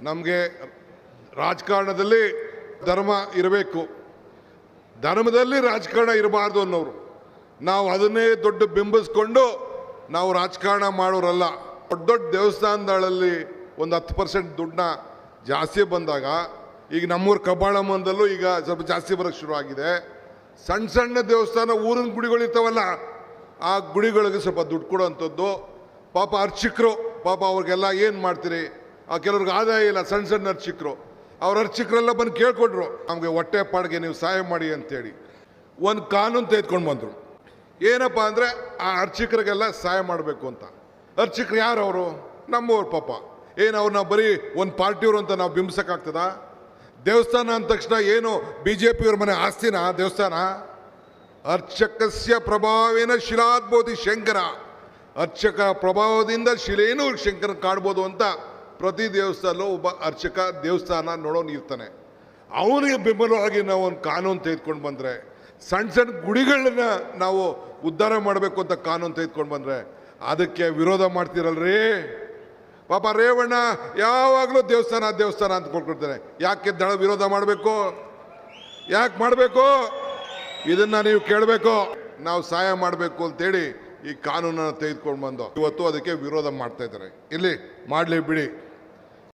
ನಮಗೆ ರಾಜಕಾರಣದಲ್ಲಿ ಧರ್ಮ ಇರಬೇಕು. ಧರ್ಮದಲ್ಲಿ ರಾಜಕಾರಣ ಇರಬಾರ್ದು ಅನ್ನೋರು. ನಾವು ಅದನ್ನೇ ದೊಡ್ಡ ಬಿಂಬಿಸ್ಕೊಂಡು ನಾವು ರಾಜಕಾರಣ ಮಾಡೋರಲ್ಲ. ದೊಡ್ಡ ದೊಡ್ಡ ದೇವಸ್ಥಾನಗಳಲ್ಲಿ ಒಂದು ಹತ್ತು ಪರ್ಸೆಂಟ್ ದುಡ್ಡನ್ನ ಜಾಸ್ತಿ ಬಂದಾಗ, ಈಗ ನಮ್ಮೂರು ಕಬ್ಬಾಳಮ್ಮಂದಲ್ಲೂ ಈಗ ಸ್ವಲ್ಪ ಜಾಸ್ತಿ ಬರೋಕ್ಕೆ ಶುರು ಆಗಿದೆ ಸಣ್ಣ ಸಣ್ಣ ದೇವಸ್ಥಾನ ಊರಿನ ಗುಡಿಗಳಿರ್ತಾವಲ್ಲ ಆ ಗುಡಿಗಳಿಗೆ ಸ್ವಲ್ಪ ದುಡ್ಡು ಕೊಡೋವಂಥದ್ದು. ಪಾಪ ಅರ್ಚಕರು, ಪಾಪ ಅವ್ರಿಗೆಲ್ಲ ಏನು ಮಾಡ್ತೀರಿ? ಆ ಕೆಲವ್ರಿಗೆ ಆದಾಯ ಇಲ್ಲ ಸಣ್ಣ ಸಣ್ಣ ಅರ್ಚಕರು. ಅವ್ರ ಅರ್ಚಕರೆಲ್ಲ ಬಂದು ಕೇಳ್ಕೊಟ್ರು ನಮಗೆ ಹೊಟ್ಟೆ ಪಾಡಿಗೆ ನೀವು ಸಹಾಯ ಮಾಡಿ ಅಂತೇಳಿ. ಒಂದು ಕಾನೂನು ತೆಗೆದುಕೊಂಡು ಬಂದರು. ಏನಪ್ಪ ಅಂದರೆ, ಆ ಅರ್ಚಕರಿಗೆಲ್ಲ ಸಹಾಯ ಮಾಡಬೇಕು ಅಂತ. ಅರ್ಚಕರು ಯಾರು ಅವರು? ನಮ್ಮವ್ರ ಪಾಪ. ಏನು ಅವ್ರನ್ನ ಬರೀ ಒಂದು ಪಾರ್ಟಿಯವರು ಅಂತ ನಾವು ಬಿಂಬಿಸೋಕ್ಕಾಗ್ತದ? ದೇವಸ್ಥಾನ ಅಂದ ತಕ್ಷಣ ಏನು ಬಿ ಜೆ ಪಿಯವ್ರ ಮನೆ ಆಸ್ತಿನ, ದೇವಸ್ಥಾನ? ಅರ್ಚಕಸ್ಯ ಪ್ರಭಾವೇನ ಶಿಲಾದ್ಬೋಧಿ ಶಂಕರ. ಅರ್ಚಕ ಪ್ರಭಾವದಿಂದ ಶಿಲೇನು ಶಂಕರ ಕಾಡ್ಬೋದು ಅಂತ ಪ್ರತಿ ದೇವಸ್ಥಾನಲ್ಲೂ ಒಬ್ಬ ಅರ್ಚಕ ದೇವಸ್ಥಾನ ನೋಡೋನು ಇರ್ತಾನೆ. ಅವನಿಗೆ ಬೆಂಬಲವಾಗಿ ನಾವು ಒಂದು ಕಾನೂನು ತೆಗೆದುಕೊಂಡು ಬಂದರೆ ಸಣ್ಣ ಸಣ್ಣ ಗುಡಿಗಳನ್ನ ನಾವು ಉದ್ಧಾರ ಮಾಡಬೇಕು ಅಂತ ಕಾನೂನು ತೆಗೆದುಕೊಂಡು ಬಂದರೆ, ಅದಕ್ಕೆ ವಿರೋಧ ಮಾಡ್ತೀರಲ್ರಿ? ಪಾಪ ರೇವಣ್ಣ ಯಾವಾಗಲೂ ದೇವಸ್ಥಾನ ದೇವಸ್ಥಾನ ಅಂತ ಕೊಟ್ಕೊಡ್ತಾನೆ. ಯಾಕೆ ದಳ ವಿರೋಧ ಮಾಡಬೇಕು? ಯಾಕೆ ಮಾಡಬೇಕು? ಇದನ್ನು ನೀವು ಕೇಳಬೇಕು. ನಾವು ಸಹಾಯ ಮಾಡಬೇಕು ಅಂತೇಳಿ ಈ ಕಾನೂನನ್ನು ತೆಗೆದುಕೊಂಡು ಬಂದು, ಇವತ್ತು ಅದಕ್ಕೆ ವಿರೋಧ ಮಾಡ್ತಾ ಇದ್ದಾರೆ. ಇಲ್ಲಿ ಮಾಡಲಿ ಬಿಡಿ.